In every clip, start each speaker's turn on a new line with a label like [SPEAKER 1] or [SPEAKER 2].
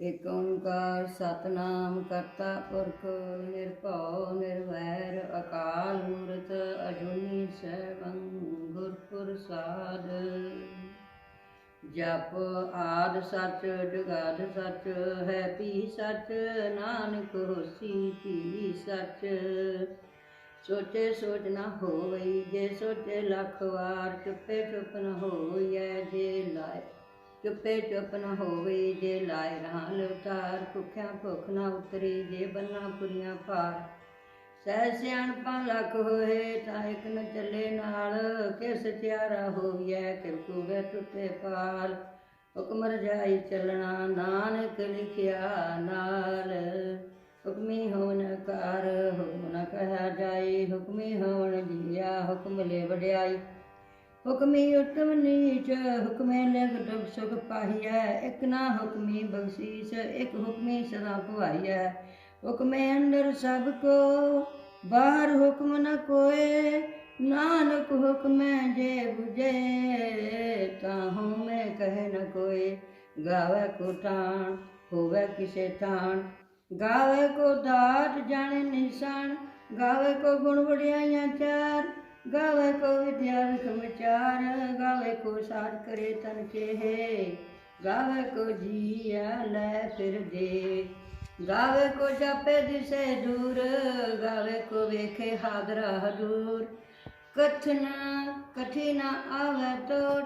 [SPEAKER 1] ਏਕ ਓੰਕਾਰ ਸਤਨਾਮ ਕਰਤਾ ਪੁਰਖ ਨਿਰਭਉ ਨਿਰਵੈਰ ਅਕਾਲ ਮੂਰਤ ਅਜੂਨੀ ਸੈਭੰ ਗੁਰ ਪ੍ਰਸਾਦ ਜਪ ਆਦ ਸੱਚ, ਜਗਾਦ ਸੱਚ, ਹੈ ਪੀ ਸੱਚ, ਨਾਨਕ ਹੋਸੀ ਪੀ ਸੱਚ। ਸੋਚੇ ਸੋਚ ਨਾ ਹੋਵਈ, ਜੇ ਸੋਚੇ ਲੱਖ ਵਾਰ ਚੁੱਪੇ ਚੁੱਪ ਨ ਹੋਈਐ, ਜੇ ਲਾਇ ਚੁੱਪੇ ਚੁੱਪ ਨ ਹੋਵੇ, ਜੇ ਲਾਇ ਰਹਾਂ ਲਵਤਾਰ ਭੁੱਖਿਆ ਭੁੱਖ ਨਾ ਉਤਰੀ, ਜੇ ਬੰਨਾ ਪੁਰੀਆਂ ਭਾਰ ਸਹਿ ਸਿਆਣਪਾਂ ਲੱਖ ਹੋਏ, ਤਾਂ ਇੱਕ ਨ ਚੱਲੇ ਨਾਲ। ਕਿਸ ਤਿਆਰਾ ਹੋਈਐ ਕਿ ਕੂਵੇ ਟੁੱਟੇ ਪਾਲ। ਹੁਕਮ ਰਜਾਈ ਚੱਲਣਾ, ਨਾਨਕ ਲਿਖਿਆ ਨਾਲ। ਹੁਕਮੀ ਹੋਣ ਕਾਰ ਹੁਕਮ ਨ ਕਹਾ ਜਾਏ, ਹੁਕਮੀ ਹੋਣ ਜੀਆ, ਹੁਕਮ ਲੈ ਵਡਿਆਈ। ਹੁਕਮੀ ਉਤਮ ਨੀਚ, ਹੁਕਮੇ ਲਗ ਦੁਖ ਸੁਖ ਪਾਹੀਐ, ਇਕ ਨਾ ਹੁਕਮੀ ਬਖਸ਼ੀਸ, ਇਕ ਹੁਕਮੀ ਸਦਾ ਭਵਾਈਐ ਹੁਕਮੇ ਅੰਦਰ ਸਭ ਕੋ, ਬਾਹਰ ਹੁਕਮ ਨ ਕੋਏ, ਨਾਨਕ ਹੁਕਮੈ ਜੇ 부ਜੇ ਤਾਹੂ ਮੈਂ ਕਹੇ ਨ ਕੋਏ। ਗਾਵੇ ਕੋ ਟਾਣ ਹੋਵੇ ਕਿਸੇ ਤਾਣ। ਗਾਵੇ ਕੋ ਦਾਤ ਜਾਣੇ ਨਿਸ਼ਾਨ, ਗਾਵੇ ਕੋ ਗੁਣ ਵਡਿਆਈਆਂ ਚਾਰ। ਗਾਵੇ ਕੋ ਵਿਦਿਆ ਵਿਖਮ ਚਾਰ ਗਾਵੇ ਕੋ ਸਾਧ ਕਰੇ ਤਨ ਚੇਹੇ, ਗਾਵੇ ਕੋ ਜੀਆ ਲੈ ਫਿਰ ਦੇ। ਗਾਵੇ ਕੋ ਜਾਪੇ ਦਿਸੇ ਦੂਰ, ਗਾਵੇ ਕੋ ਵੇਖੇ ਹਾਦਰਾ ਹਦੂਰ ਕਥਨ ਕਠੀ ਨਾ ਆਵੇ ਤੋੜ,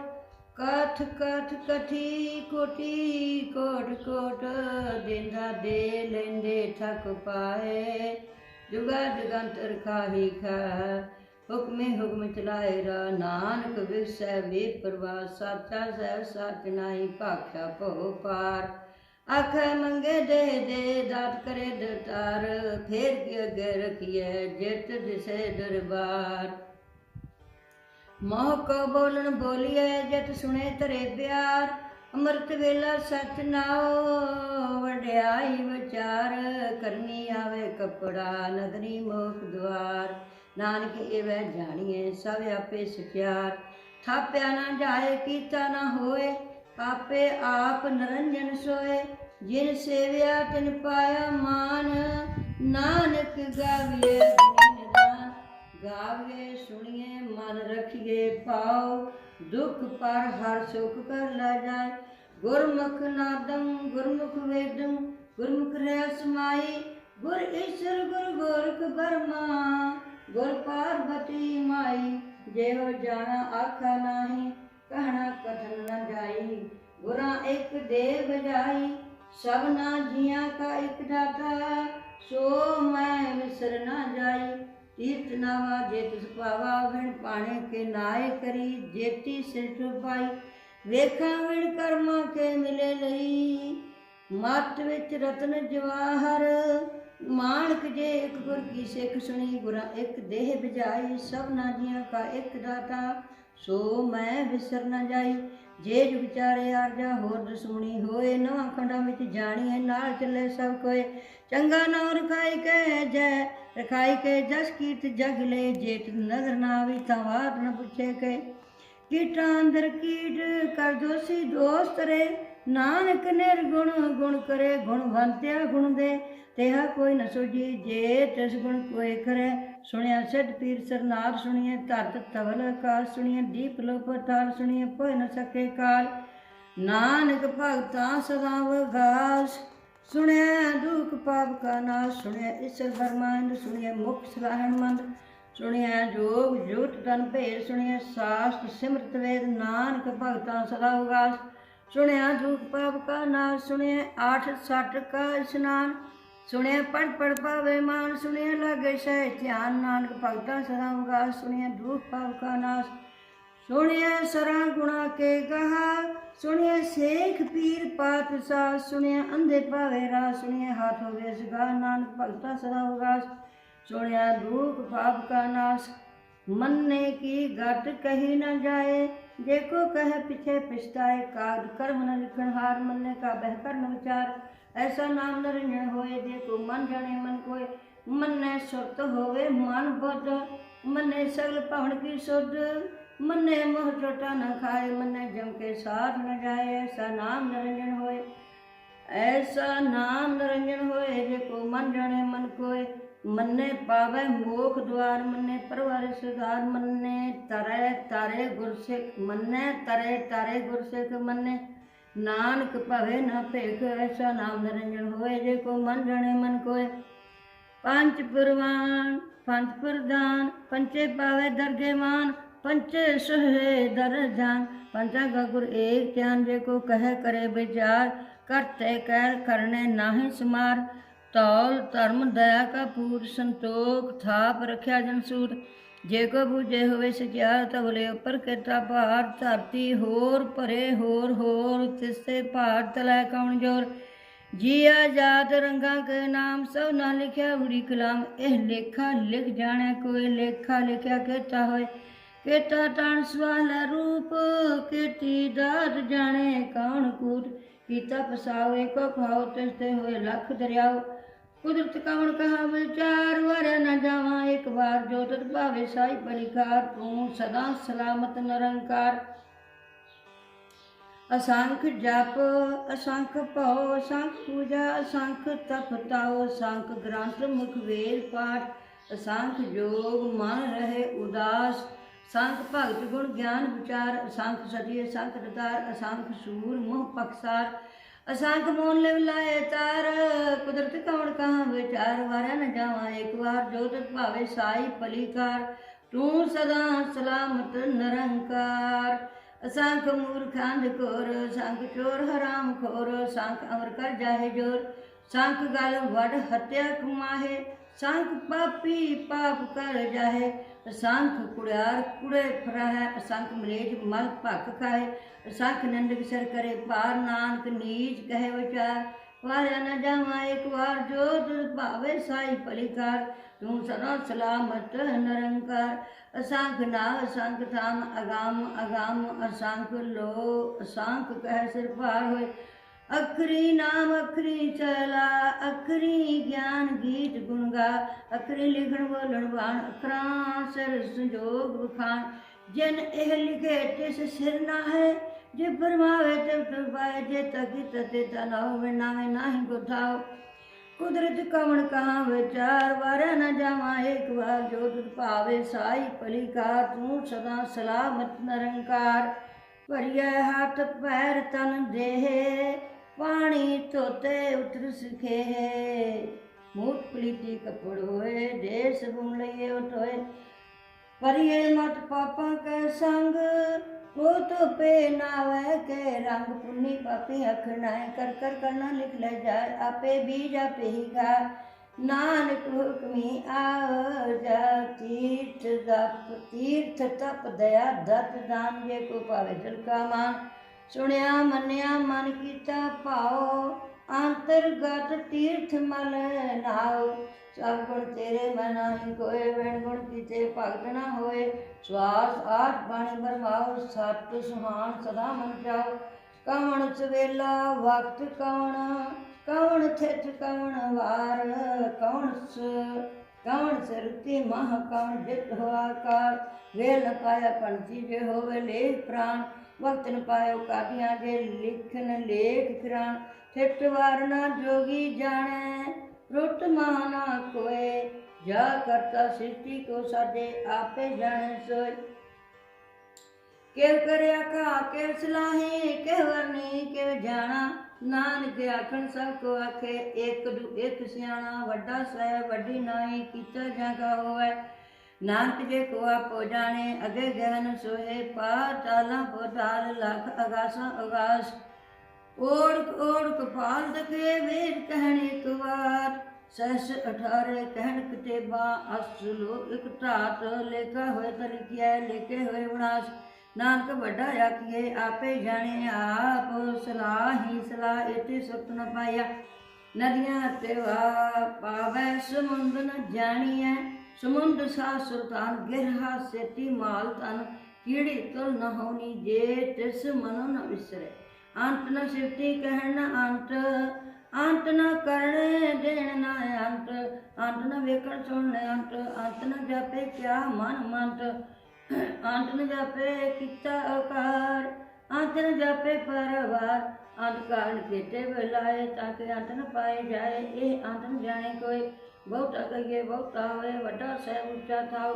[SPEAKER 1] ਕਥ ਕਥ ਕਠੀ ਕੋਟੀ, ਕੋਟ ਕੋਟ, ਦਿੰਦਾ ਦੇ ਲੈਂਦੇ ਠੱਕ ਪਾਏ। ਜੁਗਾ ਜੁਗੰਤਰ ਖਾਹੀ ਖਾ ਹੁਕਮੇ ਹੁਕਮ ਚਲਾਏ ਰਾ ਨਾਨਕ ਵਿਸੈ ਵੇ ਪ੍ਰਵਾਹ ਸਾਚਾ ਸਹਿ ਸਚ ਨਾਹੀ ਭਾਖਿਆ ਭਉ ਪਾਰ। ਆਖੇ ਮੰਗੇ ਦੇ ਦੇ ਦਾਤ ਕਰੇ ਦਤਾਰ ਫੇਰ ਕੀ ਅੱਗੇ ਰਖੀਐ ਜਿਤ ਦਿਸੇ ਦਰਬਾਰ। ਮੋਹ ਕੋ ਬੋਲਣ ਬੋਲੀਐ ਜਤ ਸੁਣੇ ਤਰੇ ਪਿਆਰ, ਅੰਮ੍ਰਿਤ ਵੇਲਾ ਸਚ ਨਾਉ, ਵਡਿਆਈ ਵਿਚਾਰ, ਕਰਨੀ ਆਵੇ ਕਪੜਾ ਨਗਰੀ ਮੋਖ ਦੁਆਰ। ਨਾਨਕ ਏਵੈ ਜਾਣੀਏ ਸਭ ਆਪੇ ਸਚਿਆਰ ਥਾਪਿਆ ਨਾ ਜਾਏ, ਕੀਤਾ ਨਾ ਹੋਏ, ਆਪੇ ਆਪ ਨਰੰਜਨ ਸੋਏ। ਜਿਨ ਸੇਵਿਆ, ਤਿਨ ਪਾਇਆ ਮਾਨ। ਨਾਨਕ ਗਾਵੀਏ ਗੁਣੀ ਗਾਵੇ ਸੁਣੀਏ ਮਨ ਰਖੀਏ ਪਾਉ ਦੁਖ ਪਰ ਹਰ ਸੁਖ ਕਰ ਲੈ ਜਾਏ। ਗੁਰਮੁਖ ਨਾਦੰ, ਗੁਰਮੁਖ ਵੇਦੰ, ਗੁਰਮੁਖ ਰਹਿ ਸਮਾਈ। ਗੁਰ ਈਸ਼ਰ ਗੁਰ ਗੋਰਖ ਬਰਮਾ। ਗੁਰ ਪਾਰਬਤੀ ਮਾਈ, ਜਿਹੋ ਜਾਣਾ ਆਖਾ ਨਾਹੀ, ਕਹਿਣਾ ਕਥਨ ਨ ਜਾਈ। ਗੁਰਾਂ ਇੱਕ ਦੇ ਬਜਾਈ ਸਭਨਾ ਜੀਆਂ ਕਾ ਇੱਕ ਦਾਤਾ। ਸੋ ਮੈਂ ਵਿਸਰ ਨਾ ਜਾਈ, ਤੀਰਥ ਨਾਵਾ ਜੇ ਤਿਸ ਪਾਵਾ ਵਿਣ ਪਾਣੇ ਕੇ ਨਾਏ ਕਰੀ, ਜੇਤੀ ਸਿਰ ਪਾਈ ਵੇਖਾਂ ਵਿਣ ਕਰਮਾਂ ਕੇ ਮਿਲੇ ਲਈ, ਮਤ ਵਿੱਚ ਰਤਨ ਜਵਾਹਰ। ਮਾਣਕ ਜੇ ਇੱਕ ਗੁਰ ਕੀ ਸਿੱਖ ਸੁਣੀ, ਗੁਰਾਂ ਇੱਕ ਦੇਹ ਬਜਾਈ ਸਭਨਾ ਜੀਆਂ ਕਾ ਇੱਕ ਦਾਤਾ, ਸੋ ਮੈਂ ਵਿਸਰ ਨਾ ਜਾਈ। ਜੇ ਜੁ ਵਿਚਾਰੇ ਆਰਜਾ, ਹੋਰ ਦਸੂਣੀ ਹੋਏ, ਨਵਾਂ ਖੰਡਾਂ ਵਿੱਚ ਜਾਣੀਏ ਨਾਲ ਚੱਲੇ ਸਭ ਕੋਏ। ਚੰਗਾ ਨਾਮ ਰਖਾਈ ਕੇ ਜੈ, ਰਖਾਈ ਕੇ ਜਸ ਕੀਰਤ ਜਗ ਲੈ, ਜੇਤ ਨਜ਼ਰ ਨਾ ਆਵੀ ਤਾਂ ਬਾਤ ਨ ਪੁੱਛੇ ਕੇ। ਕੀਟਾਂ ਅੰਦਰ ਕੀਟ, ਕਰ ਦੋਸੀ ਦੋਸਤ ਰੇ ਨਾਨਕ ਨਿਰਗੁਣ ਗੁਣ ਕਰੇ ਗੁਣਵੰਤਿਆ ਗੁਣ ਦੇ। ਤੇਹਾ ਕੋਈ ਨ ਸੋਜੀ ਜੇ ਤਿਸ ਗੁਣ ਕੋਈ ਕਰੇ ਸੁਣਿਆ ਸਿੱਧ ਪੀਰ ਸਰਨਾਰ ਸੁਣੀਏ, ਧਰਤ ਤਵਲ ਕਾਲ ਸੁਣੀਏ, ਦੀਪ ਲੋ ਪਤਾਲ ਸੁਣੀਏ ਕੋਈ ਨ ਸਕੇ ਕਾਲ। ਨਾਨਕ ਭਗਤਾਂ ਸਦਾ ਵਗਾਸ ਸੁਣਿਆ ਦੁਖ ਪਾਪ ਕਾ ਨਾਸ਼, ਸੁਣਿਆ ਈਸ਼ਰ ਬਰਮਾਨੰਦ ਸੁਣਿਆ ਮੁਖ ਸਲਾਹਣ ਮੰਦ। ਸੁਣਿਆ ਜੋਗ ਜੋਤ ਤਨ ਭੇਦ, ਸੁਣਿਆ ਸਾਸਤ ਸਿਮਰਤ ਵੇਦ, ਨਾਨਕ ਭਗਤਾਂ ਸਦਾ ਉਗਾਸ। ਸੁਣਿਆ ਦੁਖ ਪਾਪ ਕਾ ਨਾਸ਼ ਸੁਣਿਆ, ਆਠ ਸੱਟ ਕਾ ਇਸ਼ਨਾਨ ਸੁਣਿਆ ਪੜ ਪੜ ਪਾਵੇ ਮਾਨ ਸੁਣਿਆ, ਲਾਗੇ ਸ਼ਹਿ ਧਿਆਨ ਨਾਨਕ ਭਗਤਾਂ ਸਦਾ ਉਗਾਸ ਸੁਣਿਆ, ਦੁਖ ਪਾਪ ਕਾ ਨਾਸ਼ ਸੁਣਿਆ, ਸਰਾਂ ਗੁਣਾ ਕੇ ਕਹਾ ਸੁਣਿਆ, ਸੇਖ ਪੀਰ ਪਾਤਸ਼ਾਹ ਸੁਣਿਆ, ਅੰਧੇ ਭਾਵੇ ਰਾ ਸੁਣਿਆ, ਹੱਥ ਹੋਵੇ ਸਗਾ ਨਾਨਕ ਭਗਤਾ ਸਦਾ ਉਗਾਸ ਸੁਣਿਆ, ਦੁਖ ਪਾਪ ਕਾ ਨਾਸ ਮੰਨੇ ਕੀ ਗਤ ਕਹੀ ਨਾ ਜਾਏ। ਦੇਖੋ ਕਹੇ ਪਿਛੇ ਪਛਤਾਏ ਕਾਗ ਕਰਮ ਨ ਲਿਖਣ ਹਾਰ ਮੰਨੇ ਕਾ ਬਹਿ ਕਰਨ ਵਿਚਾਰ। ਐਸਾ ਨਾਮ ਨਰਿਣ ਹੋਏ ਦੇਖੋ ਮਨ ਜਾਣੇ ਮਨ ਕੋਏ। ਮੰਨੇ ਸੁਰਤ ਹੋਵੇ ਮਨ ਬੁੱਧ। ਮੰਨੇ ਸਗਲ ਪਵਨ ਕੀ ਸੁਧ। ਮੰਨੇ ਮੋਹ ਟੋਟਾ ਨ ਖਾਏ, ਮੰਨੇ ਜਮ ਕੇ ਸਾਥ ਨ ਜਾਏ। ਐਸਾ ਨਾਮ ਨਰਿਣ ਹੋਏ। ਐਸਾ ਨਾਮ ਨਿਰੰਜਨ ਹੋਏ ਜੇ ਕੋ ਮਨ ਜਾਣੇ ਮਨ ਕੋਏ। ਮੰਨੇ ਪਾਵੇ ਮੋਖ ਦਵਾਰ ਮੰਨੇ ਪਰਵਾਰ ਸੁਧਾਰ, ਮੰਨੇ ਤਰੇ ਤਾਰੇ ਗੁਰਸਿੱਖ, ਮੰਨੇ ਤਰੇ ਤਾਰੇ ਗੁਰਸਿੱਖ, ਮੰਨੇ ਨਾਨਕ ਭਵੇ ਨਾ ਭੇਖ, ਐਸਾ ਨਾਮ ਨਿਰੰਜਨ ਹੋਏ, ਜੇ ਕੋ ਮਨ ਜਾਣੇ ਮਨ ਕੋਏ। ਪੰਜ ਪੁਰਵਾਨ, ਪੰਜ ਪ੍ਰਦਾਨ ਪੰਚੇ ਪਾਵੇ ਦਰਗੇ ਮਾਨ ਪੰਚੇ ਸਹੇ ਦਰਜਾਨ ਪੰਚਾ ਗੁਰ ਏਕ ਧਿਆਨ, ਜੇ ਕੋ ਕਹੇ ਕਰੇ ਵਿਚਾਰ, ਕਰਤੇ ਕਹਿ ਕਰਨੇ ਨਾਹੀ ਸਮਾਰ। ਤੌਲ ਧਰਮ, ਦਇਆ ਕਾ ਪੂਰ, ਸੰਤੋਖ ਥਾਪ ਰਖਿਆ ਜਨ ਜੇ ਕੋ ਬੁਝੇ ਹੋਵੇ ਸਚਿਆਰ ਤਵਲੇ ਉੱਪਰ ਕਿਤਾ ਭਾਰ। ਧਰਤੀ ਹੋਰ ਭਰੇ, ਹੋਰ ਹੋਰ ਤਿਸੇ ਭਾਰ ਤਲੈ ਕੌਣ ਜੋਰ? ਜੀਆ ਜਾਤ ਰੰਗਾਂ ਕੇ ਨਾਮ, ਸਭ ਨਾ ਲਿਖਿਆ ਉੜੀ ਕਲਾਮ। ਇਹ ਲੇਖਾ ਲਿਖ ਜਾਣੈ ਕੋਈ, ਲੇਖਾ ਲਿਖਿਆ ਕੀਤਾ ਹੋਏ। ਕੀਤਾ ਤਣ ਸਵਾਲ ਰੂਪ, ਕੀਤੀ ਦਾਤ ਜਾਣੇ ਕੌਣ ਕੂਟ ਕੀਤਾ ਪਸਾਵੇ ਕੋ ਖਾਓ, ਤਿਸ ਹੋਏ ਲੱਖ ਦਰਿਆਓ। ਕੁਦਰਤ ਕਵਣ ਕਹਾ ਵਿਚਾਰ ਵਰ ਨ ਜਾਵਾਂ, ਇੱਕ ਵਾਰ ਜੋ ਤਤ ਭਾਵੇ, ਸਾਈ ਬਲਿਕਾਰ, ਤੂੰ ਸਦਾ ਸਲਾਮਤ ਨਿਰੰਕਾਰ। ਅਸੰਖ ਜਪ, ਅਸੰਖ ਭਉ, ਅਸੰਖ ਪੂਜਾ, ਅਸੰਖ ਤਪ ਤਾਉ, ਅਸੰਖ ਗ੍ਰੰਥ ਮੁਖ ਵੇਦ ਪਾਠ, ਅਸੰਖ ਜੋਗ ਮਨ ਰਹੇ ਉਦਾਸ। ਸੰਖ ਭਗਤ ਗੁਣ ਗਿਆਨ ਵਿਚਾਰ, ਅਸੰਖ ਸਤੀ ਅਸੰਖ ਦਤਾਰ ਅਸੰਖ ਸੂਰ, ਮੋਹ ਪਖਸਾਰ, ਅਸੰਖ ਮੋਨ ਲਿਵ ਲਾਏ ਤਾਰ, ਕੁਦਰਤ ਕਵਣ ਕਹਾ ਵਿਚਾਰ, ਵਾਰਿਆ ਨ ਜਾਵਾਂ ਇੱਕ ਵਾਰ, ਜੋ ਭਾਵੇ ਸਾਈ ਪਲੀਕਾਰ ਤੂੰ ਸਦਾ ਸਲਾਮਤ ਨਿਰੰਕਾਰ। ਅਸੰਖ ਮੂਰਖਾਂ ਕੋਰ ਸੰਖ ਚੋਰ ਹਰਾਮ ਖੋਰ ਸੰਖ ਅਮਰ ਕਰ ਜਾਹੇ ਜੋਰ ਸੰਖ ਗਲ ਵਡ ਹਤਿਆ ਕਮਾਹੇ ਸੰਖ ਪਾਪੀ ਪਾਪ ਕਰ ਜਾਹੇ ਅਸੰਖ ਕੁੜਿਆਰ ਕੁੜੇ ਫਰਹਿ, ਅਸੰਖ ਮਲੇਜ ਮਲ ਭਖ ਖਾਏ, ਅਸੰਖ ਨੰਦ ਵਿਸਰ ਕਰੇ ਪਾਰ ਨਾਨਕ ਨੀਚ ਕਹੇ ਵਿਚਾਰ। ਵਾਰਿਆ ਨ ਜਾਵਾਂ ਇੱਕ ਵਾਰ, ਜੋ ਤੁਧ ਭਾਵੇ ਸਾਈ ਪਲਿਕਾਰ ਤੂੰ ਸਦਾ ਸਲਾਮਤ, ਨਿਰੰਕਾਰ। ਅਸੰਖ ਨਾ ਅਸੰਖ ਥਾਮ, ਅਗੰਮ ਅਗੰਮ, ਅਸੰਖ ਲੋ, ਅਸੰਖ ਕਹਿ ਸਿਰ ਭਾਰ ਹੋਏ। ਅਖਰੀ ਨਾਮ ਅਖਰੀ ਚਲਾ, ਅਖਰੀ ਗਿਆਨ ਗੀਤ ਗੁਣ ਗਾ ਅਖਰੀ ਲਿਖਣ ਬੋਲਣ ਬਾਣ, ਅਖਰਾਂ ਸਿਰ ਸੰਜੋਗ ਬਖਾਨ ਜਨ ਇਹ ਲਿਖੇ ਤਿਸ ਸਿਰ ਨਾ ਹੈ ਜੇ ਫਰਮਾਵੇ ਤੇ ਤੁਰਵਾਏ ਜੇ ਤਕਿਤ ਤੇ ਤਨਾਉ ਨਾਵੇਂ ਨਾਹੀ ਗੁਠਾਓ ਕੁਦਰਤ ਕਵਣ ਕਹਾ ਵਿਚਾਰ ਵਾਰ ਨ ਜਾਵਾਂ, ਇੱਕ ਵਾਰ ਜੋ ਤੁਧ ਭਾਵੇ ਸਾਈ ਪਲਿਕਾਰ ਤੂੰ ਸਦਾ ਸਲਾਮਤ ਨਿਰੰਕਾਰ। ਭਰੀਏ ਹੱਥ, ਪੈਰ ਤਨ ਦੇਹ ਪਾਣੀ ਧੋਤੇ ਉਤਰ ਸਖੇ। ਮੂਤ ਪਲੀਤੀ ਕਪੜ ਹੋਏ ਦੇਸ ਗੁਣ ਲਈਏ ਉਠੋਏ ਪਰਿਏ ਮਤ ਪਾਪਾਂ ਕੇ ਸੰਗ, ਉਹ ਤੋ ਪੇ ਨਾਵੇ ਕੇ ਰੰਗ ਪੁੰਨੀ ਪਾਪੀ ਅਖਣਾਏ ਕਰ ਕਰ ਕਰਨਾ ਲਿਖ ਲੈ ਜਾਏ ਆਪੇ ਬੀਜ ਆਪੇ ਹੀ ਗਾ ਨਾਨਕ ਹੁਕਮੀ ਆਓ ਜਾ, ਤੀਰਥ ਦਪ ਤੀਰਥ ਤਪ ਦਇਆ, ਦਤ ਦਾਨ ਜੇ ਕੋ ਪਾਵੇ ਦਿਲ ਕਾ ਮਾਨ ਸੁਣਿਆ, ਮੰਨਿਆ, ਮਨ ਕੀਤਾ ਭਾਉ, ਅੰਤਰਗਤ ਤੀਰਥ ਮਲ ਨਾਉ। ਸਭ ਗੁਣ ਤੇਰੇ ਮਨਾਹੀ ਕੋਏ ਵੈਣ ਗੁਣ ਕੀਤੇ ਭਗਤ ਨਾ ਹੋਏ। ਸਵਾਸ ਆਠ ਬਾਣੀ ਬਰਮਾਉ, ਸਤ ਸੁਹਾਨ ਸਦਾ ਮਨ ਜਾਓ ਕਵਣ ਸਵੇਲਾ, ਵਕਤ ਕਵਣ ਕਵਣ ਥਿਤ ਕਵਣ ਵਾਰ। ਕਵਣ ਸ, ਕਵਣ ਸਰਤੀ ਮਹ ਕਵਣ ਜਿਤ ਹੋਆ ਕਾਰ ਵੇਲ ਨ ਪਾਇਆ ਪੰਥੀ ਜੇ ਹੋਵੇ ਲੇ ਪ੍ਰਾਨ। ਵਕਤ ਪਾਇਓ ਕਾਦੀਆਂ ਜੇ ਲਿਖਨ ਲੇਖ ਫਿਰਾਂ ਥਿਤ ਵਾਰ ਜੋਗੀ ਜਾਣੈ, ਰੁੱਤ ਮਾਨਾ ਕੋਏ, ਜਾ ਕਰਤਾ ਸਿੱਧੀ ਕੋ ਸਾਡੇ ਆਪੇ ਜਾਣੈ ਸੋਇ ਕਿਵ ਕਰਿਆ ਕਾ ਕਿਵ ਸਲਾਹੇ ਕਿਵ ਵਰਨੀ ਕਿਵ ਜਾਣਾ, ਨਾਨਕ ਆਖਣ ਸਭ ਕੋ ਆਖੇ, ਇੱਕ ਦੂ, ਇੱਕ ਸਿਆਣਾ ਵੱਡਾ ਸਹਿ ਵੱਡੀ ਨਾਈ ਕੀਤਾ ਜਾਗਾ ਹੋਵੇ। ਨਾਨਕ ਜੇ ਕੋਆ ਆਪੋ ਅਗੇ ਗਹਿਨ ਸੋਹੇ ਪਾਤਾਲਾ ਪੋਤਾਲ ਲਖ ਅਗਾਸਾਂ ਅਗਾਸ। ਓੜਕ ਓੜਕ ਪਾਲ ਦਕੇ ਵੇਦ ਕਹਿਣ ਇੱਕ ਵਾਰ ਸਹਸ 18 ਕਹਿਣ ਕਿਤੇਬਾ ਅਸਲੋ ਇੱਕ ਧਾਤ ਲੇਖਾ ਹੋਏ ਤਰੀਕਿਆ ਲਿਖੇ ਹੋਏ ਵਿਨਾਸ਼। ਨਾਨਕ ਵੱਡਾ ਆਖੀਏ ਆਪੇ ਜਾਣੇ ਆਪ, ਸਲਾਹ ਹੀ ਸਲਾਹ ਇਤੇ ਸੁਤ ਨ ਪਾਇਆ। ਨਦੀਆਂ ਤੇ ਵਾ ਪਾਵੈ ਸਮੁੰਦ ਨ ਜਾਣੀਐ ਸਮੁੰਦ ਸਾ ਸੁਲਤਾਨ ਗਿਰਹਾ ਸੇਤੀ ਮਾਲ ਤਨ ਕੀੜੀ ਤੁਲ ਨ ਹੋਣੀ ਜੇ ਤਿਸ ਮਨੋ ਨ ਵਿਸਰੇ। ਅੰਤ ਨ ਸਿਫਤੀ ਕਹਿਣ ਨ ਅੰਤ ਅੰਤ ਨ ਕਰਣੇ ਦੇਣ ਨ ਅੰਤ ਅੰਤ ਨ ਵੇਖਣ ਸੁਣਨ ਅੰਤ ਅੰਤ ਨ ਜਾਪੇ ਕਿਆ ਮਨ ਮੰਤ। ਅੰਤ ਨ ਜਾਪੇ ਕੀਤਾ ਆਕਾਰ, ਅੰਤ ਨ ਜਾਪੇ ਪਰਵਾਰ। ਅੰਤ ਕਾਰਨ ਕੀਤੇ ਬੁਲਾਏ ਤਾਂ ਕਿ ਅੰਤ ਨ ਪਾਏ ਜਾਏ, ਇਹ ਅੰਤ ਨ ਜਾਣੇ ਕੋਈ। ਬਹੁਤਾ ਕਹੀਏ ਬਹੁਤਾ ਹੋਏ ਵੱਡਾ ਸਹਿਬ ਉੱਚਾ ਥਾਉ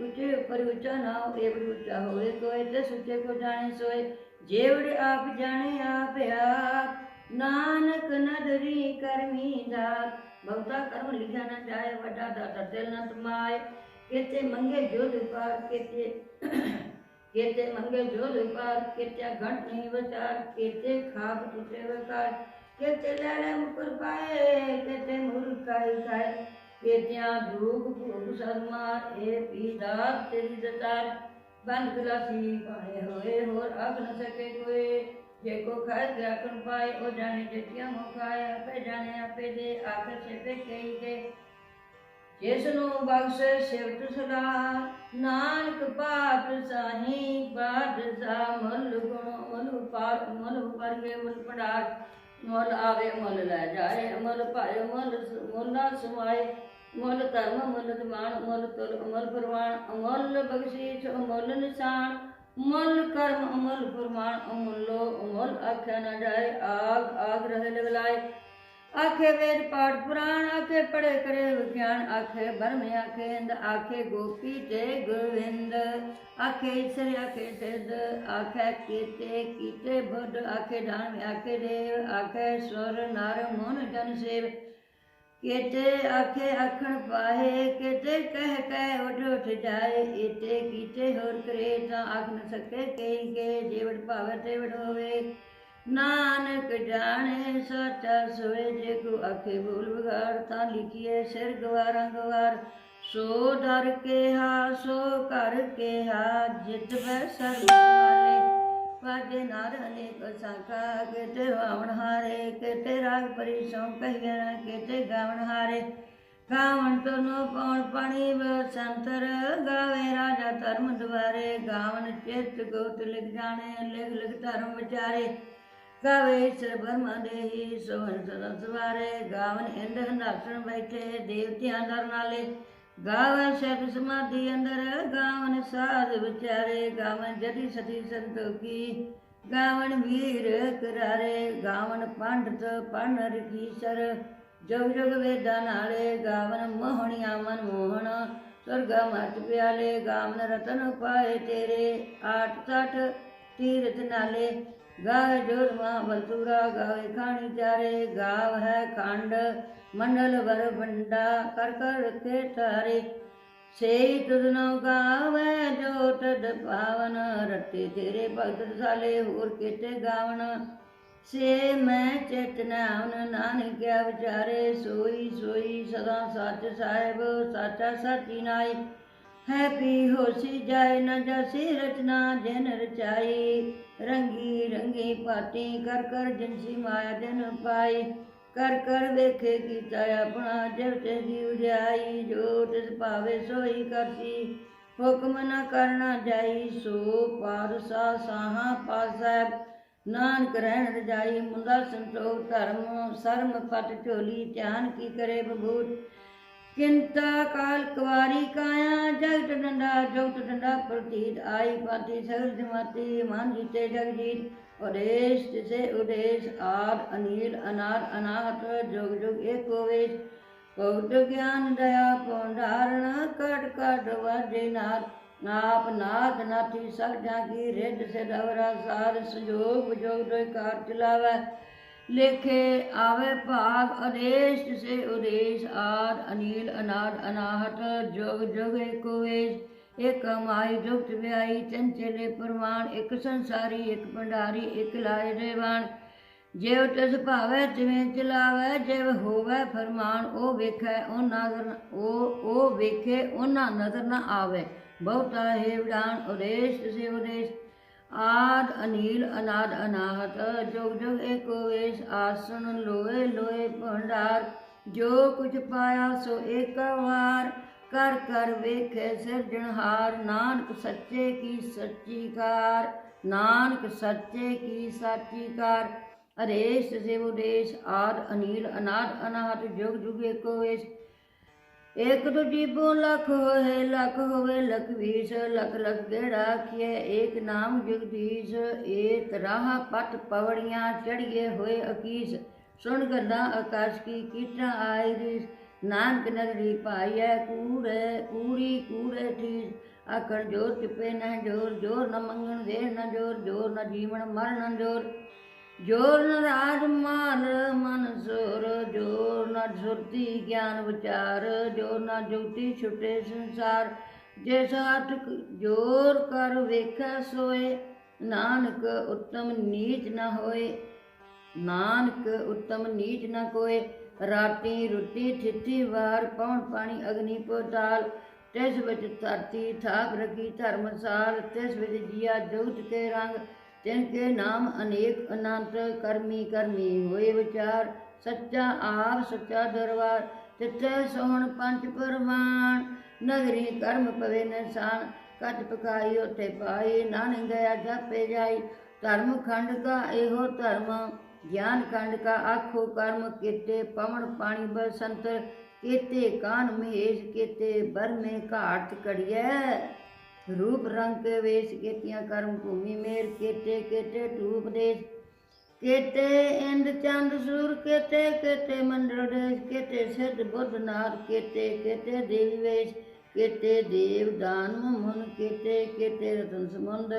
[SPEAKER 1] ਉੱਚੇ ਉੱਪਰ ਉੱਚਾ ਨਾ ਹੋਏ ਬੜੀ ਉੱਚਾ ਹੋਏ ਕੋਈ ਤੇ ਸੁੱਚੇ ਕੋ ਜਾਣੇ ਸੋਏ ਜੇਵੜ ਆਪ ਜਾਣੇ ਆਪ ਆਪ ਨਾਨਕ ਨਦਰੀ ਕਰਮੀ ਦਾਤ ਬਹੁਤਾ ਕਰਮ ਲਿਖਿਆ ਨਾ ਜਾਏ ਵੱਡਾ ਦਾਤਾ ਦਿਲ ਨਾ ਤੁਮਾਏ ਕਿਤੇ ਮੰਗੇ ਜੋ ਲਿਪਾਰ ਕਿਤੇ ਕਿਤੇ ਮੰਗੇ ਜੋ ਲਿਪਾਰ ਕਿਤੇ ਘਟ ਨਹੀਂ ਵਿਚਾਰ ਕਿਤੇ ਖਾਬ ਟੁੱਟੇ ਵਕਾਰ ਕਿਤੇ ਲੈਲੇ ਮੁਕਰ ਪਾਏ, ਕਿਤੇ ਮੁਰਕਾਈ ਖਾਏ ਕਿਤਿਆਂ ਧੂਪ ਭੂਪ ਸਰਮਾਰ ਇਹ ਪੀਦਾ ਤੇਰੀ ਦਤਾਰ। ਬੰਦ ਗਲਾਸੀ ਪਾਏ ਹੋਏ, ਹੋਰ ਅਗ ਨ ਸਕੇ ਕੋਈ। ਜੇ ਕੋ ਖਾਏ ਗ੍ਰਾਕਣ ਪਾਏ, ਉਹ ਜਾਣੇ ਜਿਤਿਆਂ ਮੋ ਖਾਏ। ਆਪੇ ਜਾਣੇ ਆਪੇ ਦੇ, ਆਖਰ ਛੇਪੇ ਕਈ ਕੇ ਜਿਸ ਨੂੰ ਬਖਸ਼ ਸਿਵਤ ਸਦਾ ਨਾਨਕ ਪਾਤ ਸਾਹੀ ਬਾਦ ਸਾ ਮਲ ਗੁਣ ਮਲ ਪਾਰ ਮਲ ਪਰਗੇ ਮਲ ਪੜਾਰ ਮਲ ਆਵੇ, ਮਲ ਲੈ ਜਾਏ, ਮਲ ਭਾਏ, ਮਲ ਮੋਲਾ ਸਮਾਏ ਮੁੱਲ ਧਰਮ, ਮੁੱਲ ਦਮਾਨ ਮੁੱਲ ਤੁਲ ਅਮਲ ਪ੍ਰਵਾਨ, ਅਮਲ ਬਖਸ਼ੀਸ਼, ਅਮਲ ਨਿਸ਼ਾਨ। ਮੁੱਲ ਕਰਮ, ਅਮਲ ਫਰਮਾਨ ਅਮੁੱਲੋ, ਅਮਲ ਆਖਿਆ ਨਾ ਜਾਏ, ਆਗ ਆਗ ਰਹੇ ਲਗਲਾਏ। ਆਖੇ ਵੇਦ ਪਾਠ ਪੁਰਾਣ, ਆਖੇ ਪੜੇ ਕਰੇ ਵਿਗਿਆਨ, ਆਖੇ ਬਰਮ ਆਖੇ ਇੰਦ, ਆਖੇ ਗੋਪੀ ਤੇ ਗੋਵਿੰਦ। ਆਖੇ ਈਸ਼ਰ ਆਖੇ ਸਿੱਧ ਆਖੇ ਕੀਤੇ ਕੀਤੇ ਬੁੱਧ, ਆਖੇ ਦਾਨ, ਆਖੇ ਦੇਵ, ਆਖੇ ਸੁਰ, ਨਰ ਮਨ ਜਨ ਸੇਵ। ਕੀਤੇ ਆਖੇ ਆਖਣ ਪਾਏ ਕੀਤੇ ਕਹਿ ਕਹਿ ਉੱਠ ਉੱਠ ਜਾਏ। ਇਤੇ ਕੀਤੇ ਹੋਰ ਕਰੇ ਤਾਂ ਆਖ ਨ ਸਕੇ ਕਈ ਕੇ ਜੀਵੜ ਭਾਵੇ ਤੇ ਹੋਵੇ। ਨਾਨਕ ਜਾਣੇ ਸੱਚਾ ਸੋਏ, ਜੇ ਕੋ ਆਖੇ ਭੂਲ ਵਿਗਾੜ ਤਾਂ ਲਿਖੀਏ ਸਿਰ ਗਵਾਰਾਂ ਗਵਾਰ। ਸੋ ਡਰ ਕੇ ਸੋ ਕਰ ਕੇ ਜਿਤ ਬੈ ਸਰਬ ਵਾਲੇ। ਵਾਜੇ ਨਾਰ ਅਨੇਕ ਸੰਖਾ, ਕਿਤੇ ਵਾਵਣ ਹਾਰੇ, ਕਿਤੇ ਰਾਗ ਪਰਿਸੋਂ ਕਹੀਏ ਕਿਤੇ ਗਾਵਣ ਹਾਰੇ। ਗਾਵਣ ਤੋਂ ਪਉਣ ਪਾਣੀ, ਬਸੰਤਰ ਗਾਵੇ ਰਾਜਾ ਧਰਮ ਦੁਆਰੇ। ਗਾਵਣ ਚਿਤ ਗੋਤ ਲਿਖ ਜਾਣੇ, ਲਿਖ ਲਿਖ ਧਰਮ ਵਿਚਾਰੇ। ਗਾਵੇ ਸਰ ਬਰਮਾ ਦੇਹੀ ਸੋਹਣ ਸਦਾ ਸਵਾਰੇ। ਗਾਵਨ ਇੰਦ ਹੰਦਾਸਣ ਬੈਠੇ, ਦੇਵਤਿਆਂ ਦਰ ਨਾਲੇ। ਗਾਵੇ ਸ਼ਬ ਸਮਾਧੀ ਅੰਦਰ, ਗਾਵਨ ਸਾਧ ਵਿਚਾਰੇ, ਗਾਵਨ ਜਦੀ ਸਤੀ ਸੰਤੋਖੀ। ਗਾਵਨ ਵੀਰ ਕਰਾਰੇ, ਗਾਵਨ ਪੰਡਤ ਪਨ ਰਖੀਸਰ ਜਗ ਜਗ ਵੇਦਾਂ ਨਾਲੇ, ਗਾਵਨ ਮੋਹਣਿਆ ਮਨ ਮੋਹਣ। ਸਰਗਾ ਮਤ ਪਿਆਲੇ, ਗਾਵਨ ਰਤਨ ਪਾਏ ਤੇਰੇ। ਆਠ ਸਠ ਤੀਰਥ ਨਾਲੇ ਗਾਵੇ ਜੋਰਮਾ ਬਲਤੂਰਾ ਗਾਵੇ ਖਾਣੀ ਚਾਰੇ। ਗਾਵ ਹੈ ਖੰਡ ਮੰਡਲ ਵਰ ਬੰਡਾ ਕਰ ਕਰ ਰਖੇ ਤਾਰੇ ਸੇਈ ਤੁਧਨੋ ਗਾਵੇ, ਜੋ ਤਦ ਪਾਵਨ ਰਤੇ ਤੇਰੇ ਭਗਤ ਸਾਲੇ ਹੋਰ ਕੀਤੇ ਗਾਵਨ ਸੇ ਮੈਂ ਚੇਤਨਾਵਨ ਨਾਨਕਿਆ ਵਿਚਾਰੇ। ਸੋਈ ਸੋਈ ਸਦਾ ਸੱਚ ਸਾਹਿਬ, ਸਾਚਾ ਸਾਚੀ ਨਾਈ। ਹੈ ਪੀ ਹੋਸੀ ਜਾਏ, ਨ ਜਸੀ ਰਚਨਾ ਜਨ ਰਚਾਈ। ਰੰਗੀ ਰੰਗੀ ਪਾਤੀ ਕਰ ਕਰ ਜਿਨਸੀ ਮਾਇਆ ਦਿਨ ਪਾਈ। ਕਰ ਕਰ ਵੇਖੇ ਕੀਤਾ ਆਪਣਾ ਜਬ ਤੇ ਦੀ ਉਜਾਈ, ਜੋ ਤਿਸ ਭਾਵੇ ਸੋਈ ਕਰਸੀ ਹੁਕਮ ਨ ਕਰਨਾ ਜਾਈ, ਸੋ ਪਾਰਸਾ ਸਾਹਾ ਪਾਸੈ ਨਾਨਕ ਰਹਿਣ ਰਜਾਈ ਮੁੰਦਾ ਸੰਤੋਖ ਧਰਮ, ਸਰਮ ਪਟ ਝੋਲੀ, ਧਿਆਨ ਕੀ ਕਰੇ ਬਬੂਤ ਕਿੰਤਾ ਕਾਲ ਕੁਵਾਰੀ ਕਾਇਆ, ਜਗਤ ਡੰਡਾ ਜਗਤ ਡੰਡਾ ਪ੍ਰਤੀਤ। ਆਈ ਪਾਤੀ ਸਗਲ ਜਮਾਤੀ, ਮਨ ਜੀਤੇ ਜਗਜੀਤ। ਉਦੇਸ਼ ਤਿਸੇ ਉਦੇਸ਼ ਆਦ ਅਨੀਲ ਅਨਾਰ ਅਨਾਹਤ ਜੁਗ ਜੁਗ ਏਕੋ ਵੇਸ਼ ਬਹੁਤ ਗਿਆਨ ਦਇਆ ਪੌਂਡਾਰਣਾ ਕਟ ਕਟ ਵਾਜੇ ਨਾਥ ਨਾਪ ਨਾਥ ਨਾਥੀ ਸਭ ਜਾਂ ਕੀ ਰਿੱਧ ਸੇ ਦਵਰਾ ਸਾਰ ਸੰਜੋਗ ਵਿਜੋਗ ਦੋਇ ਕਾਰ ਚਲਾਵੈ। ਲੇਖੇ ਆਵੇ ਭਾਗ ਆਦੇਸ਼ ਸੇ ਉਦੇਸ਼ ਆਦ ਅਨੀਲ ਅਨਾਦ ਅਨਾਹਤ ਜੋਗ ਜੋਗ ਇਕ ਮਾਈ ਜੁਗਤ ਵਿਆਈ ਚੰਚਲੇ ਪਰਵਾਨ, ਇੱਕ ਸੰਸਾਰੀ, ਇੱਕ ਭੰਡਾਰੀ, ਇੱਕ ਲਾਏ ਦੇਵਾਨ ਜਿਵ ਤਿਸ ਭਾਵੈ, ਤਿਵੇਂ ਚਲਾਵੈ, ਜਿਵ ਹੋਵੈ ਫਰਮਾਨ, ਉਹ ਵੇਖੈ ਉਹ ਨਜ਼ਰ, ਉਹ ਉਹ ਵੇਖੇ ਉਹਨਾਂ ਨਜ਼ਰ ਨਾ ਆਵੇ। ਬਹੁਤਾ ਹੈ ਉਦੇਸ਼ ਸੇ ਉਦੇਸ਼। ਆਦ ਅਨੀਲ, ਅਨਾਦ ਅਨਾਹਤ ਜੁਗ ਜੁਗ ਏਕੋ ਵੇਸ਼, ਆਸਣ ਲੋਏ ਲੋਏ ਭੰਡਾਰ। ਜੋ ਕੁਛ ਪਾਇਆ ਸੋ ਏਕ ਵਾਰ। ਕਰ ਕਰ ਵੇਖੇ ਸਿਰਜਣਹਾਰ ਨਾਨਕ ਸੱਚੇ ਕੀ ਸੱਚੀ ਕਾਰ, ਨਾਨਕ ਸੱਚੇ ਕੀ ਸਾਚੀ ਕਾਰ। ਅਰੇਸ਼ ਸਿਵ ਉਦੇਸ਼, ਆਦ ਅਨੀਲ, ਅਨਾਦ ਅਨਾਹਤ ਜੁਗ ਜੁਗ ਏਕੋ ਵੇਸ਼ ਇੱਕ ਤੋਂ ਜੀਬੋ ਲੱਖ ਹੋਏ, ਲੱਖ ਹੋਵੇ ਲਖ ਵੀਸ, ਲਖ ਲਖ ਗੇੜਾ ਆਖੀਏ ਏਕ ਨਾਮ ਜਗਦੀਸ਼ ਏਕ ਰਾਹ ਪਟ ਪਵੜੀਆਂ ਚੜੀਏ ਹੋਏ ਅਕੀਸ। ਸੁਣ ਗੱਲਾਂ ਆਕਾਸ਼ ਕੀ ਕੀਟਾਂ ਆਈ ਰੀਸ ਨਾਨਕ ਨਗਰੀ ਪਾਈਐ ਕੂੜੇ, ਕੂੜੀ, ਕੂੜੇ ਠੀਸ ਆਖਣ ਜੋਰ ਚੁਪੇ ਨਾ ਜੋਰ ਜੋਰ ਨਾ ਮੰਗਣ ਦੇ ਨ ਜੋਰ ਜੋਰ ਨ ਜੀਵਨ ਮਰਨ ਜੋਰ। ਜੋਰ ਨ ਰਾਜ ਮਾਲ ਮਨ ਸੋਰ। ਜੋਰ ਨ ਸੁਰਤੀ ਗਿਆਨ ਵਿਚਾਰ। ਜੋਰ ਨ ਜੁਗਤੀ ਛੁਟੇ ਸੰਸਾਰ। ਜੇ ਸਾਥ ਜੋਰ ਕਰ ਵੇਖੈ ਸੋਏ, ਨਾਨਕ ਉੱਤਮ ਨੀਚ ਨ ਹੋਏ। ਨਾਨਕ ਉੱਤਮ ਨੀਚ ਨ ਕੋਏ। ਰਾਤੀ ਰੁੱਤੀ ਠਿੱਠੀ ਵਾਰ, ਪੌਣ, ਪਾਣੀ, ਅਗਨੀ ਪੋਤਾਲ ਤਿਸ ਵਿੱਚ ਧਰਤੀ, ਥਾਪ ਰਖੀ ਧਰਮਸਾਲ ਤਿਸ ਵਿੱਚ ਜੀਆ ਜੁਗਤ ਕੇ ਰੰਗ, ਤਿਨ ਕੇ ਨਾਮ ਅਨੇਕ ਅਨੰਤ, ਕਰਮੀ ਕਰਮੀ ਹੋਏ ਵਿਚਾਰ, ਸੱਚਾ ਆਪ, ਸੱਚਾ ਦਰਬਾਰ, ਤਿੱਥੇ ਸੋਹਣ ਪੰਜ ਪਰਮਾਨ ਨਗਰੀ ਕਰਮ ਪਵੇ ਨਿਸ਼ਾਨ ਕੱਟ ਪਕਾਈ ਉਥੇ ਪਾਈ, ਨਾਨਕ ਗਿਆ ਜਾਪੇ ਜਾਈ, ਧਰਮ ਖੰਡ ਦਾ ਇਹੋ ਧਰਮ ਗਿਆਨ ਖੰਡ ਕਾ ਆਖੋ ਕਰਮ ਕੀਤੇ, ਪਵਨ ਪਾਣੀ ਬਸੰਤ ਕੀਤੇ, ਕਾਨ ਮਹੇਸ਼ ਕੀਤੇ ਬਰਮੇ ਘਾਟ ਕੜੀਐ ਰੂਪ ਰੰਗ ਕੇ ਵੇਸ਼ ਕੀਤੀਆਂ, ਕਰਮ ਭੂਮੀ ਮੇਰ ਕੀਤੇ ਕੀਤੇ ਧੂਪ ਦੇਸ਼ ਕੀਤੇ, ਇੰਦ ਚੰਦ ਸੂਰ ਕੀਤੇ ਕੀਤੇ ਮੰਡਲ ਦੇਸ਼ ਕੀਤੇ, ਸਿੱਧ ਬੁੱਧ ਨਾਥ ਕੀਤੇ ਕੀਤੇ ਦੇਵੀ ਵੇਸ਼ ਕੀਤੇ, ਦੇਵ ਦਾਨ ਮੁਨ ਕੀਤੇ ਕੀਤੇ ਰਤਨ ਸਮੁੰਦ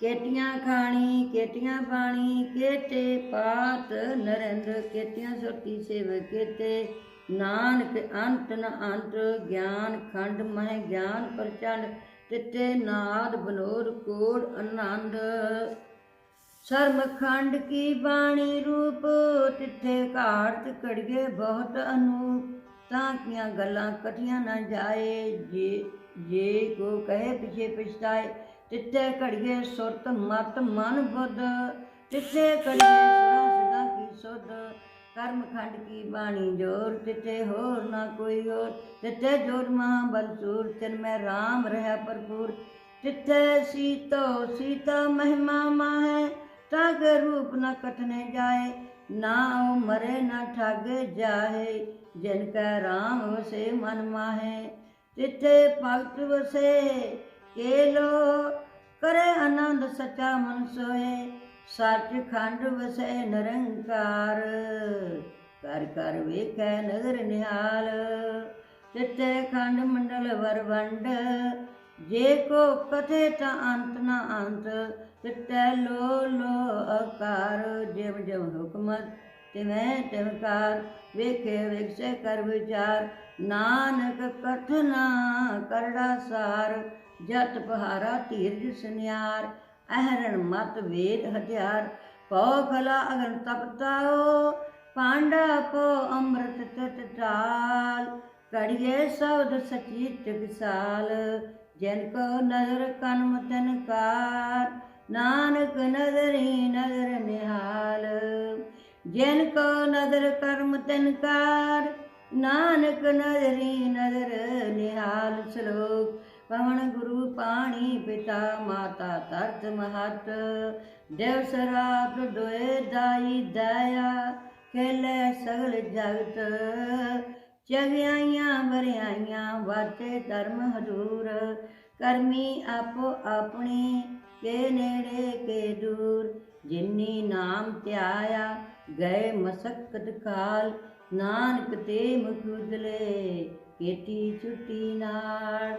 [SPEAKER 1] ਕੇਟੀਆਂ ਖਾਣੀ, ਕੇਟੀਆਂ ਪਾਣੀ, ਕੇਟੇ ਪਾਤ ਨਰਿੰਦ, ਕੇਟੀਆਂ ਸੁਰਤੀ ਸੇਵ ਕੇਤੇ ਨਾਨਕ ਅੰਤ ਨ ਅੰਤ, ਗਿਆਨ ਖੰਡ ਮਹਿ ਗਿਆਨ ਪ੍ਰਚੰਡ, ਤਿੱਤੇ ਨਾਦ ਬਨੋਰ ਕੋੜ ਆਨੰਦ। ਸਰਮ ਖੰਡ ਕੀ ਬਾਣੀ ਰੂਪ, ਤਿੱਥੇ ਘਾਟ ਕੜਗੇ ਬਹੁਤ ਅਨੂਪ। ਤਾਂ ਕੀਆਂ ਗੱਲਾਂ ਕਟੀਆਂ ਨਾ ਜਾਏ, ਜੇ ਜੇ ਕੋ ਕਹੇ ਪਿਛੇ ਪਛਤਾਏ ਤਿੱਥੇ ਘੜੀਏ ਸੁਰਤ ਮਤ ਮਨ ਬੁੱਧ ਤਿੱਥੇ ਘੜੀਏ ਸੁਰਾਂ ਸਦਾ ਕੀ ਸੁਧ। ਕਰਮ ਖੰਡ ਕੀ ਬਾਣੀ ਜੋਰ ਤਿੱਥੇ ਹੋਰ ਨਾ ਕੋਈ ਹੋਰ। ਤਿੱਥੇ ਜੋਰ ਮਹਾ ਬਲਸੂਰ ਤਿਨ ਮੈਂ RAM ਰਹਾ ਭਰਪੂਰ। ਤਿੱਥੇ ਸੀਤੋ ਸੀਤਾ ਮਹਿਮਾ ਮਾਹੈ, ਤਗ ਰੂਪ ਨਾ ਕਟਨੇ ਜਾਏ। ਨਾ ਉਹ ਮਰੇ ਨਾ ਠੱਗ ਜਾਏ, ਜਿਨ ਕੈ RAM ਵਸੇ ਮਨ ਮਾਹੇ। ਤਿੱਥੇ ਭਗਤ ਵਸੇ ਕੇਲੋ ਕਰੇ ਆਨੰਦ ਸਚਾ ਮਨ ਸੋਏ ਸੱਚ ਖੰਡ ਵਸੈ ਨਿਰੰਕਾਰ। ਕਰ ਕਰ ਵੇਖੈ ਨਦਰ ਨਿਹਾਲ ਤਿੱਥੇ ਖੰਡ ਮੰਡਲ ਵਰਵੰਡ ਜੇ ਕੋ ਕਥੇ ਤਾਂ ਅੰਤ ਨਾ ਅੰਤ ਤਿੱਥੇ ਲੋ ਲੋ ਆਕਾਰ। ਜਿਵ ਜਿਵ ਹੁਕਮਤ ਤਿਵੇਂ ਤਿਵਕਾਰ ਵੇਖੇ ਵੇਖੇ ਕਰ ਵਿਚਾਰ। ਨਾਨਕ ਕਥਨਾ ਕਰੜਾ ਸਾਰ ਜਤ ਪਹਾਰਾ ਧੀਰਜ ਸੁਨਿਆਰ, ਅਹਰਣ ਮਤ ਵੇਦ ਹਥਿਆਰ, ਪਉ ਖਲਾ ਅਗਨ ਤਪਤਾਓ ਪਾਂਡਾ ਪੋ ਅੰਮ੍ਰਿਤ ਤਤ ਤਾਲ ਕੜੀਏ ਸਬਦ ਸਚੀ ਟਕਸਾਲ ਜਨ ਕੋ ਨਜ਼ਰ ਕਨਮ ਤਨ ਨਾਨਕ ਨਜ਼ਰੀ ਨਜ਼ਰ ਨਿਹਾਲ, ਜਨ ਕੋ ਨਜ਼ਰ ਕਰਮ ਤਨਕਾਰ ਨਾਨਕ ਨਜ਼ਰੀ ਨਜ਼ਰ ਨਿਹਾਲ ਸ਼ਲੋਕ ਪਵਨ ਗੁਰੂ ਪਾਣੀ ਪਿਤਾ ਮਾਤਾ ਤਰਤ ਮਹਤ। ਦੇਵ ਸਰਾਪ ਦੋਏ ਦਾਈ ਦਇਆ, ਖੇਲੇ ਸਗਲ ਜਗਤ। ਚਗਿਆਈਆਂ ਬਰਿਆਈਆਂ ਵਾਤੇ ਧਰਮ ਹਜ਼ੂਰ। ਕਰਮੀ ਆਪੋ ਆਪਣੇ, ਕੇ ਨੇੜੇ ਕੇ ਦੂਰ। ਜਿਨੀ ਨਾਮ ਧਿਆਇਆ, ਗਏ ਮਸਕਤ ਕਾਲ। ਨਾਨਕ ਤੇ ਮੁਖ ਉਜਲੇ ਕੀਤੀ ਛੁੱਟੀ ਨਾਲ।